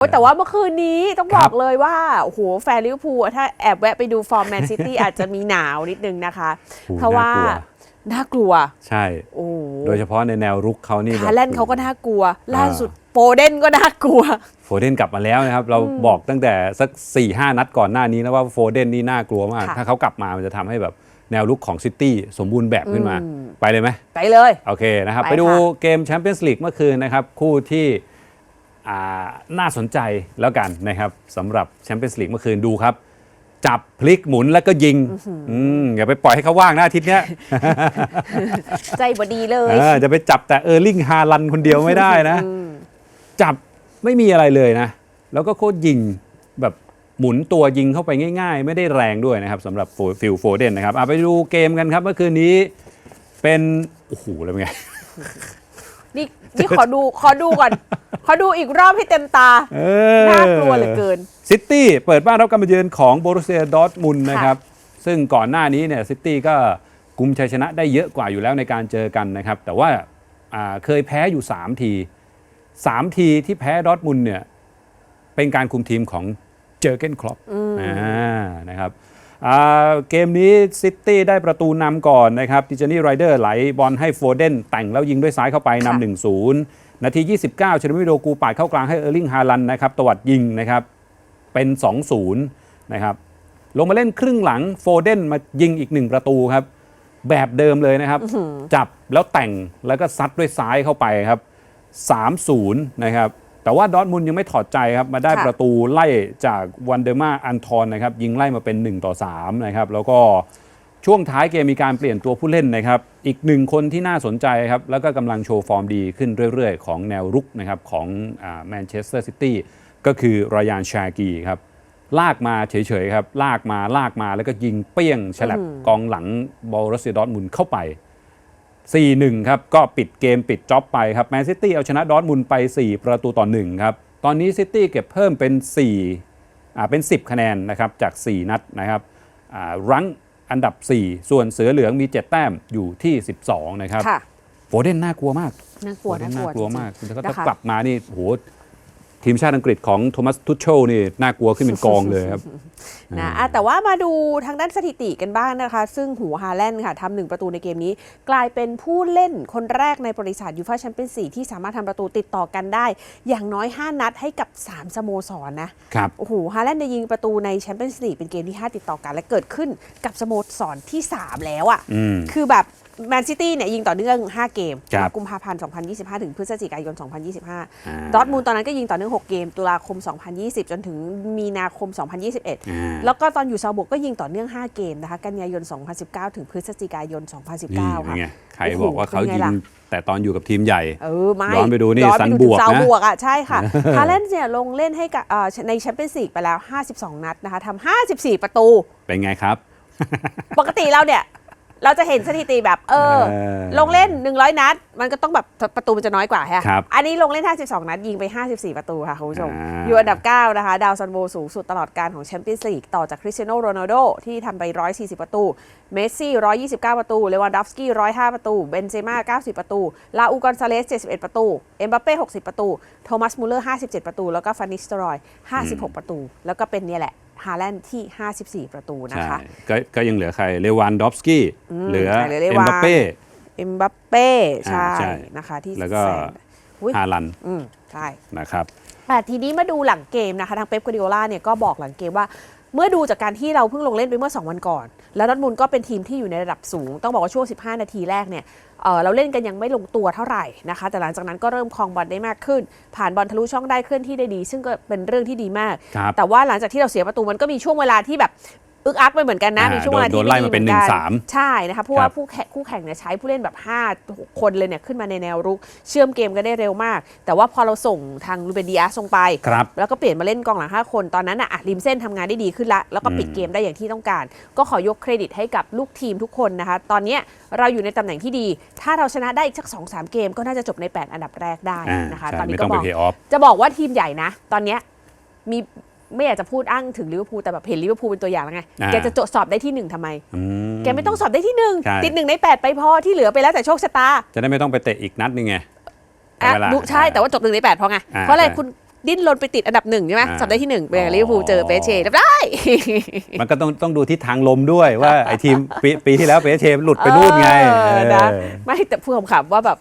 โอ้ยแต่ว่าเมื่อคืนนี้ต้องครับบอกเลยว่า โอ้โห แฟนลิเวอร์พูลถ้าแอบแวะไปดูฟอร์มแมนซิตี้อาจจะมีหนาวนิดนึงนะคะโอ้โหเพราะว่า น่ากลัวน่ากลัวใช่โอ้โหโดยเฉพาะในแนวรุกเขานี่แบบฮาแลนด์เขาก็น่ากลัว ล่าสุดโปเดนก็น่ากลัว โฟเดนกลับมาแล้วนะครับ เราบอกตั้งแต่สัก4ี่ห้านัดก่อนหน้านี้นะว่าโฟเดนนี่น่ากลัวมากค่ะถ้าเขากลับมามันจะทำให้แบบแนวรุกของซิตี้สมบูรณ์แบบขึ้นมาอืมไปเลยไหมไปเลย โอเคนะครับ ไปไปดูค่ะเกมแชมเปี้ยนส์ลีกเมื่อคืนนะครับ คู่ที่อ่า น่าสนใจแล้วกันนะครับสำหรับแชมเปี้ยนส์ลีกเมื่อคืนดูครับ จับพลิกหมุนแล้วก็ยิงอืมอย่าไปปล่อยให้เขาว่างนะอาทิตย์เนี้ยใจบดีเลยเออจะไปจับแต่เออร์ลิงฮาลันคนเดียวไม่ได้นะ จับไม่มีอะไรเลยนะ แล้วก็โคตรยิงแบบหมุนตัวยิงเข้าไปง่าย ๆ ไม่ได้แรงด้วยนะครับสำหรับฟิลโฟเดนนะครับอะไปดูเกมกันครับเมื่อคืนนี้เป็นโอ้โหแล้วเป็นไง นี่นี่ขอดูขอดูก่อน ขอดูอีกรอบให้เต็มตาเออน่ากลัวเหลือเกิน ซิตี้เปิดบ้านรับการมาเยือนของโบรุเซียดอร์ทมุนด์นะครับ ซึ่งก่อนหน้านี้เนี่ยซิตี้ก็กุมชัยชนะได้เยอะกว่าอยู่แล้วในการเจอกันนะครับ แต่ว่าอ่าเคยแพ้อยู่ 3 ที 3 ทีที่แพ้ดอร์ทมุนด์เนี่ยเป็นการคุมทีมของเจอร์เกนคลอปอ่านะครับอ่า เกมนี้ซิตี้ได้ประตูนำก่อนนะครับดิจานี่ไรเดอร์ไหลบอลให้โฟเดนแต่งแล้วยิงด้วยซ้ายเข้าไปค่ะนำหนึ่งศูนย์นาที 29เชลมิโดกูปาดเข้ากลางให้เออร์ลิงฮาลันนะครับตวัดยิงนะครับเป็น 2-0นะครับลงมาเล่นครึ่งหลังโฟเดนมายิงอีกหนึ่งประตูครับ แบบเดิมเลยนะครับ จับแล้วแต่งแล้วก็ซัดด้วยซ้ายเข้าไปครับ 3-0 นะครับ แต่ว่าดอร์ทมุนด์ยังไม่ถอดใจครับ มาได้ค่ะ ประตูไล่จากวันเดอร์มาอันทอนนะครับ ยิงไล่มาเป็น 1 ต่อ3นะครับ แล้วก็ช่วงท้ายเกมมีการเปลี่ยนตัวผู้เล่นนะครับ อีกหนึ่งคนที่น่าสนใจครับ แล้วก็กำลังโชว์ฟอร์มดีขึ้นเรื่อยๆ ของแนวรุกนะครับของแมนเชสเตอร์ซิตี้ก็คือรายานชากีครับ ลากมาเฉยๆครับ ลากมาลากมาแล้วก็ยิงเปี้ยงฉลับกองหลังบอลรัสเซียดอร์ทมุนด์เข้าไป 4-1 ครับ ก็ปิดเกมปิดจ็อบไปครับแมนซิตี้เอาชนะดอร์ทมุนด์ไป 4 ประตูต่อ 1 ครับ ตอนนี้ซิตี้เก็บเพิ่มเป็น 4 อ่าเป็น 10 คะแนนนะครับ จาก 4 นัดนะครับอ่ารั้งอันดับ 4 ส่วนเสือเหลืองมี 7 แต้มอยู่ที่ 12 นะครับค่ะโฟเดนน่ากลัวมากน่ากลัวโฟเดน่านกลัน่าวกลัวจริงๆมากถ้านะถ้าคะกลับมานี่โห ทีมชาติอังกฤษของโทมัสทุชโชนี่น่ากลัวขึ้นเป็นกองเลยครับนะอะแต่ว่ามาดูทางด้านสถิติกันบ้างนะคะ ซึ่งหูฮาแลนด์ค่ะทำหนึ่งประตูในเกมนี้ กลายเป็นผู้เล่นคนแรกในบริษัทยูฟาแชมเปี้ยนส์ลีกที่สามารถทำประตูติดต่อกันได้ อย่างน้อย 5 นัดให้กับ 3 สโมสรนะครับโอ้โหฮาแลนด์ได้ยิงประตูในแชมเปี้ยนส์ลีกเป็นเกมที่ 5 ติดต่อกัน และเกิดขึ้นกับสโมสรที่ 3 แล้วอะ่ะอืมคือแบบ แมนซิตี้เนี่ยยิงต่อเนื่อง 5 เกม ครับกุมภาพันธ์ 2025 ถึงพฤศจิกายนอ่า2025 ดอร์ทมูลตอนนั้นก็ยิงต่อเนื่อง 6 เกม ตุลาคม 2020 จนถึงมีนาคม 2021อ่าแล้วก็ตอนอยู่ซาบวกก็ยิงต่อเนื่อง 5 เกมนะคะ กันยายน 2019 ถึงพฤศจิกายนนี่2019 ค่ะเป็นไงใครโอ้โหบอกว่าเขาเป็นไงยิงล่ะแต่ตอนอยู่กับทีมใหญ่ เออไม่ย้อนไปดูนี่ย้อซันไปบวกถึงซานะบวกอะใช่ค่ะ ฮาแลนด์เนี่ยลงเล่นให้กับเอ่อในแชมเปี้ยนส์ลีกไปแล้ว 52 นัดนะคะทำ54 ประตู เป็นไงครับ ปกติเราเนี่ย เราจะเห็นสถิติแบบเออ เออลงเล่น 100 นัด มันก็ต้องแบบประตูมันจะน้อยกว่าฮะครับอันนี้ลงเล่น 52 นัด ยิงไป 54 ประตูค่ะคุณผู้ชม อ่า อยู่อันดับ 9 นะคะ ดาวซันโวสูงสุดตลอดการของแชมเปี้ยนส์ลีกต่อจากคริสเตียโนโรนัลโดที่ทำไป 140 ประตู เมสซี่ 129 ประตู เลวันดอฟสกี้ 105 ประตู เบนเซม่า 90 ประตู ลาอูกอนซาเลส 71 ประตู เอ็มบัปเป้ 60 ประตู โทมัส มูลเลอร์ 57 ประตู แล้วก็ฟานิสเตอรอย 56 ประตู แล้วก็เป็นเนี่ยแหละ ฮาแลนด์ที่ 54 ประตูนะใช่คะก็ก็ยังเหลือใครเลวานดอฟสกี้อืมเหลือเหลือเลเอ็มวานบัปเป้เอ็มบัปเป้ใช่อ่าใช่นะคะที่แล้วก็แสนอุ๊ยฮาลันอืมใช่นะครับแต่ทีนี้มาดูหลังเกมนะคะ ทางเป๊ปกัวดิโอลาเนี่ยก็บอกหลังเกมว่าเมื่อดูจากการที่เราเพิ่งลงเล่นไปเมื่อ 2 วันก่อน แล้วดอร์ทมุนด์ก็เป็นทีมที่อยู่ในระดับสูง ต้องบอกว่าช่วง 15 นาทีแรกเนี่ย เอ่อเราเล่นกันยังไม่ลงตัวเท่าไหร่นะคะ แต่หลังจากนั้นก็เริ่มครองบอลได้มากขึ้น ผ่านบอลทะลุช่องได้เคลื่อนที่ได้ดี ซึ่งก็เป็นเรื่องที่ดีมากครับแต่ว่าหลังจากที่เราเสียประตูมันก็มีช่วงเวลาที่แบบ อึกอักไปเหมือนกันนะอ่ามีมีช่วงเวลาโดที่นไล่ไม่ดีมาเป็นหอกั1-3ใช่นะคะเพราะครัว่าบผู้แข่งคู่แข่งเนี่ยใช้ผู้เล่นแบบ5 6คนเลยเนี่ยขึ้นมาในแนวรุก เชื่อมเกมกันได้เร็วมาก แต่ว่าพอเราส่งทางลูเบนดิอาสลงไปครับแล้วก็เปลี่ยนมาเล่นกองหลัง 5 คนตอนนั้นน่ะอะริมเส้นทำงานได้ดีขึ้นละแล้วก็ปิดอืมเกมได้อย่างที่ต้องการ ก็ขอยกเครดิตให้กับลูกทีมทุกคนนะคะ ตอนเนี้ยเราอยู่ในตำแหน่งที่ดี ถ้าเราชนะได้อีกสัก2อสเกมก็น่าจะจบใน 8 อันดับแรกได้อ่านะคะใช่ตอนนี้ไม่ก็ต้องบไปอกเพย์ออฟจะบอกว่าทีมใหญ่นะ ตอนเนี้ยมี ไม่อยากจะพูดอ้างถึงลิเวอร์พูลแต่แบบเห็นลิเวอร์พูลเป็นตัวอย่างแล้วไงอ่าแกจะจดสอบได้ที่หนึ่งทำไมอืแกไม่ต้องสอบได้ที่หนึ่งใช่ติดหนึ่งในแปดไปพอที่เหลือไปแล้วแต่โชคชะตา จะได้ไม่ต้องไปเตะอีกนัดนึงไงอะเวลาดูใช่แต่ว่าจบหนึ่งในแปดพอไงอ่าเพราะอะไรใช่คุณ ดิ้นรนไปติดอันดับหนึ่งใช่ไหมอ่าสัปดาห์ที่หนึ่งเบอ๋อลิเวอร์พูลเจอเปเช่เรียบร้อยมันก็ต้องต้องดูทิศทางลมด้วยว่าไอ้ทีมปีปีที่แล้วเปเชหลุดไปนู่นไงเออนะ เออ ไม่แต่พูดขำๆว่าแบบ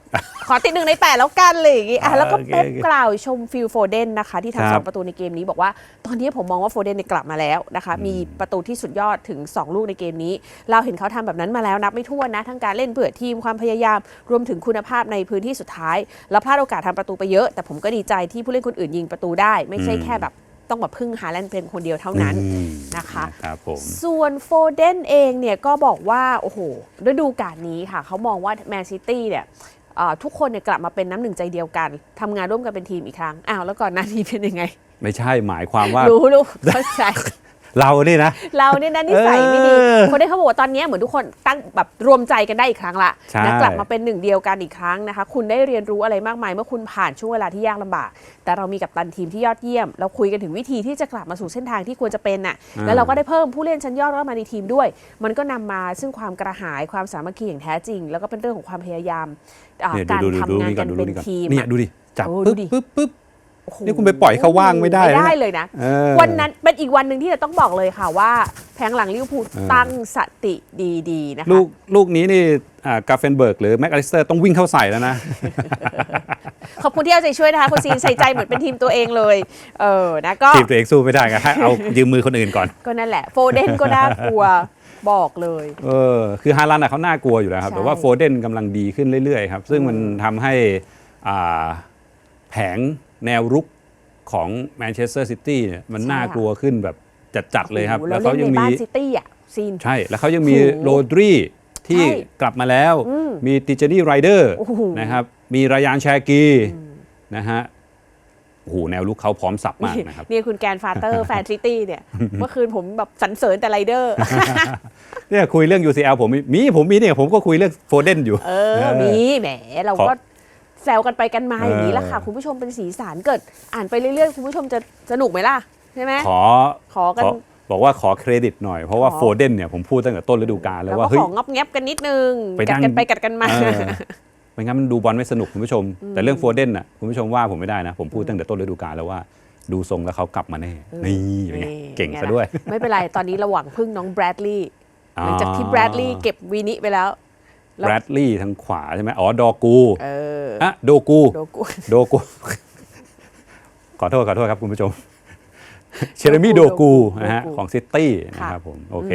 ขอติดหนึ่งในแปดแล้วกันเลยอย่างงี้อะอ่าแล้วก็โอเคเป๊ปโอเคกล่าวชมฟิลโฟเดนนะคะ ที่ครัทำบ สองประตูในเกมนี้บอกว่า ตอนนี้ผมมองว่าโฟเดนเนี่ยกลับมาแล้วนะคะ มีประตูที่สุดยอดถึง 2 ลูกในเกมนี้ เราเห็นเขาทำแบบนั้นมาแล้วนับไม่ถ้วนนะ ทั้งการเล่นเพื่อทีมความพยายาม รวมถึงคุณภาพในพื้นที่สุดท้าย แล้วพลาดโอกาสทำประตูไปเยอะ แต่ผมก็ดีใจที่ผู้เล่นคนอื่นยิงประตูได้ ไม่ใช่แค่แบบต้องมาพึ่งฮาแลนด์เป็นคนเดียวเท่านั้นอืมนะคะครับผมส่วนโฟเดนเองเนี่ยก็บอกว่า โอ้โหฤดูกาลนี้ค่ะ เขามองว่าแมนซิตี้เนี่ยเอ่อทุกคนเนี่ยกลับมาเป็นน้ำหนึ่งใจเดียวกันทำงานร่วมกันเป็นทีมอีกครั้งอ้าวแล้วก่อนหน้านี้เป็นยังไง ไม่ใช่หมายความว่า รู้รู้เข้าใจ เรานี่นะ เราเนี่ยนะนิสัยไม่ดีเออคนได้เขาบอกว่าตอนนี้เหมือนทุกคนตั้งแบบรวมใจกันได้อีกครั้งละใช่นะกลับมาเป็นหนึ่งเดียวกันอีกครั้งนะคะ คุณได้เรียนรู้อะไรมากมาย เมื่อคุณผ่านช่วงเวลาที่ยากลำบาก แต่เรามีกับตันทีมที่ยอดเยี่ยม เราคุยกันถึงวิธีที่จะกลับมาสู่เส้นทางที่ควรจะเป็นน่ะแล้วเราก็ได้เพิ่มผู้เล่นชั้นยอดเข้ามาในทีมด้วย มันก็นำมาซึ่งความกระหายความสามัคคีอย่างแท้จริง แล้วก็เป็นเรื่องของความพยายามอ่าเนี่ยการดูดูดูทำงานนี่ก่กัอนนดูเป็นนี่ก่อนทีมเนี่ยอะดูดิจับโอ้ปึ๊บดูดิปึ๊บปึ๊บโอ้โห นี่คุณไปปล่อยเขาว่างไม่ได้ไม่นะได้เลยนะ เออ วันนั้นเป็นอีกวันหนึ่งที่จะต้องบอกเลยค่ะว่า แผงหลังลิเวอร์พูลเออ ตั้งสติดีๆนะคะลูกลูกนี้นี่อ่ากาเฟนเบิร์กหรือแม็กอลิสเตอร์ต้องวิ่งเข้าใส่แล้วนะ ขอบคุณที่เอาใจช่วยนะคะคุณซีนใส่ใจเหมือนเป็นทีมตัวเองเลย เออนะก็ ทีมตัวเองสู้ไม่ได้ไงให้เอายืมมือคนอื่นก่อน ก็นั่นแหละ โฟเดนก็น่ากลัวบอกเลย เออคือฮาลันด์อะเขาน่ากลัวอยู่แล้วครับ ใช่แต่ว่าโฟเดนกำลังดีขึ้นเรื่อยๆครับ ซึ่งมันทำให้อ่าแผง แนวรุกของแมนเชสเตอร์ซิตี้เนี่ยมันน่ากลัวขึ้นแบบจัดๆเลยครับโอ้โหแล้แล้ววเขาเล่นยังในมีบ้านซิตี้อะซีนใช่แล้วเขายังมีโอ้โหโรดรีที่ใช่กลับมาแล้วอืมมีติเจนี่ไรเดอร์โอ้โหนะครับมีรายานแชกีนะฮะโอ้โหแนวลุกเขาพร้อมสับมากนะครับนี่คุณแกนฟาเตอร์แฟนซิตี้เนี่ย เมื่อคืนผมแบบสรรเสริญแต่ไรเดอร์เนี่ยคุยเรื่อง UCL ผมมีมีผมมีเนี่ยผมก็คุยเรื่องโฟเดนอยู่ เออ มีแหมเราก็ขอ แซวกันไปกันมาอย่างนี้แหละค่ะเออคุณผู้ชมเป็นสีสันเกิด อ่านไปเรื่อยๆ คุณผู้ชมจะสนุกไหมล่ะใช่ไหมขอขอกันขอบอกว่าขอเครดิตหน่อย เพราะว่าขอโฟเดนเนี่ยผมพูดตั้งแต่ต้นฤดูกาลแล้แล้ววว่าก็เฮ้ยของงับแงบกันนิดนึงไปกันั่ดงกันไปกัดกันมาเออไม่งั้นมันดูบอลไม่สนุกคุณผู้ชม แต่เรื่องโฟเดนน่ะคุณผู้ชมว่าผมไม่ได้นะ ผมพูดตั้งแต่ต้นฤดูกาลแล้วว่าดูทรงแล้วเขากลับมาแน่ นี่เป็นไงนี่เก่งไงซะล่ะด้วย ไม่เป็นไร ตอนนี้ระหว่างพึ่งน้องแบรดลีย์อ๋อหลังจากที่แบรดลีย์เก็บวีนิไปแล้ว แล้วแบรดลีย์ทางขวาใช่ไหมอ๋อ ดอกูเอออะโดกูโดกุโดกู ขอโทษ ขอโทษครับคุณผู้ชม เชเรมี่โดกูนะฮะโดกูของซิตี้ค่ะนะครับผม โอเค